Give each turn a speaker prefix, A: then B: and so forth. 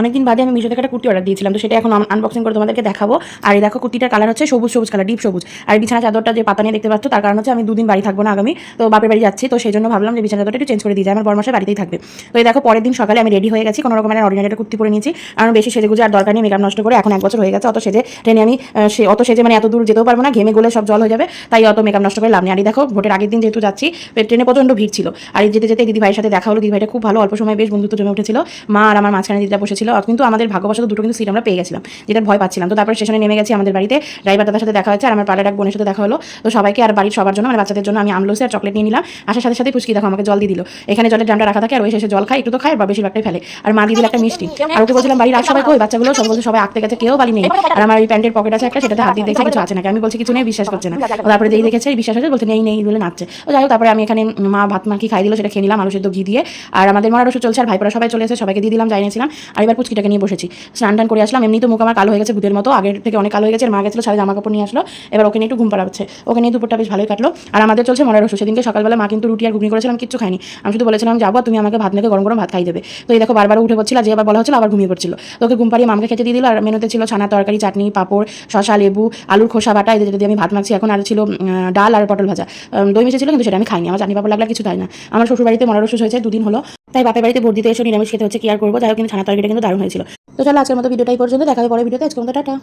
A: অনেকদিন বাদে আমি মিশো থেকে একটা কুর্তি অর্ডার দিয়েছিলাম, তো সেটা এখন আনবক্সিং করে তোমাদেরকে দেখাবো। আর এই দেখো, কুর্তিটার কালার হচ্ছে সবুজ সবুজ কালার ডিপ সবুজ। আর বিছানা চাদরটা যে পাতা নিয়ে দেখতে পাচ্ছ, তার কারণ হচ্ছে আমি দুদিন বাড়ি থাকব না আগামী, তো বাপের বাড়ি যাচ্ছি, তো সেই জন্য ভাবলাম যে বিছানা চাদরটা একটু চেঞ্জ করে দিয়ে যায় আমার বরমাসে বাড়িতেই থাকবে। তো এই দেখো, পরের দিন সকালে আমি রেডি হয়ে গেছি, কোনো রকমের অর্ডিনারি কুর্তি পরে নিয়েছি, কারণ বেশি সেজে গুজে আর দরকার নেই মেকআপ নষ্ট করে এখন এক বছর হয়ে গেছে, অত সেজে ট্রেনে আমি সে অত সেজে মানে এত দূর যেতেও পারব না, ঘেমে গলে সব জল হয়ে যাবে, তাই অত মেকআপ নষ্ট করে লাভ নেই। আর দেখো, ভোটের আগের দিন যেহেতু যাচ্ছি ট্রেনে প্রচণ্ড ভিড় ছিল। আর যেতে যেতে দিদি ভাইয়ের সাথে দেখা হলো দিদি ভাইটা খুব ভালো, অল্প সময় বেশ বন্ধুত্ব জমে উঠেছিল। মা আর আমার মাঝখানে দিদিটা বসেছিল আর কিন্তু আমাদের ভাগ্যবশত দুটো কিন্তু সিট আমরা পেয়ে গেছিলাম যেটা ভয় পাচ্ছিলাম। তো তারপরে স্টেশনে নেমে গেছি আমাদের বাড়িতে ড্রাইভার দাদার সাথে দেখা হয়েছে, আর আমার পাড়ার এক বোনের সাথে দেখা হলো। তো সবাইকে আর বাড়ির সবার জন্য মানে বাচ্চাদের জন্য আমি আমলোসে আর চকলেট নিয়ে নিলাম। আসার সাথে সাথে ফুচকি দেখো, আমাকে জল দিয়ে দিল। এখানে জলের ড্রামটা রাখা থাকে, আর ওই শেষে জল খায়, একটু তো খায় বা বেশিরভাগটাই ফেলে। আর মা দিয়ে দিল একটা মিষ্টি। আর ওকে বলছিলাম, বাড়ির আর সবাই কই? বাচ্চাগুলো? সব বলছে, সবাই আঁকতে গেছে, কেউ বালি নেই। আর আমার এই প্যান্টের পকেট আছে একটা, সেটাতে হাত দিয়ে দেখছে, কিছু আছে নাকি? আমি বলছি, কিছু নেই, বিশ্বাস করছে না। তারপরে যেই দেখেছে, বিশ্বাস হচ্ছে বলছে, নেই নেই, বলে নাচছে। তো যাই হোক, তারপরে আমি এখানে মা ভাত মাখি খাই দিল, সেটা খেয়ে নিলাম, আলু সেদ্ধ ঘি দিয়ে। আর আমাদের মরা রসু চলছে, আর ভাইপোরা সবাই চলে এসে সবাইকে দিয়ে দিলাম জানিয়েছিলাম আর এবার পুচকিটাকে নিয়ে বসেছি। স্নান টান করে আসলাম এমনি তো মুখ আমার কালো হয়ে গেছে ভূতের মতো, আগের থেকে অনেক কালো হয়ে গেছে আর মা গেছিল সারা জামা কাপড় নিয়ে আসলো, এবার ওকে নিয়ে একটু ঘুম পাড়াচ্ছে। ওকে নিয়ে দুপুরটা বেশ ভালোই কাটলো। আর আমাদের চলছে মরা রসু সেদিনকে সকালবেলা মা কিন্তু রুটি আর ঘুগনি করেছিলাম কিচ্ছু খাইনি। আমি শুধু বলেছিলাম, যাব তুমি আমাকে ভাত মেখে গরম গরম ভাত খাই দেবে। তো এই দেখো, বারবার উঠে পড়ছিল, যে আবার বলা হচ্ছিল, আবার ঘুমিয়ে পড়ছিল। তো ওকে ঘুম পাড়িয়ে মামকে খেতে দিয়ে দিল, আর মেনুতে ছিল ছানা তরকারি, চাটনি, পাঁপড় শশা লেবু, আলুর খোসা, বাটা এদের যদি আমি ভাত মাখছি এখন, আর ছিল ডাল আর পটল ভাজা। দই মিশে ছিল, কিন্তু সেটা আমি খাইনি, আমার চাটনি, পাপড় লাগলে কিছু খাই না। আমার শ্বশুরবাড়িতে বাড়িতে মরা রসুস হয়েছে, দুদিন হলো। তাই বাপের বাড়িতে ভোট দিতে এসে নিরামিষ খেতে হচ্ছে, কি আর করব? যাই হোক, কিন্তু ছানা তরকারিটা কিন্তু দারুণ হয়েছিল। তো চলো, আজকের মতো ভিডিওটাই পর্যন্ত। দেখা হবে পরে ভিডিওতে। আজকের মতো, টাটা।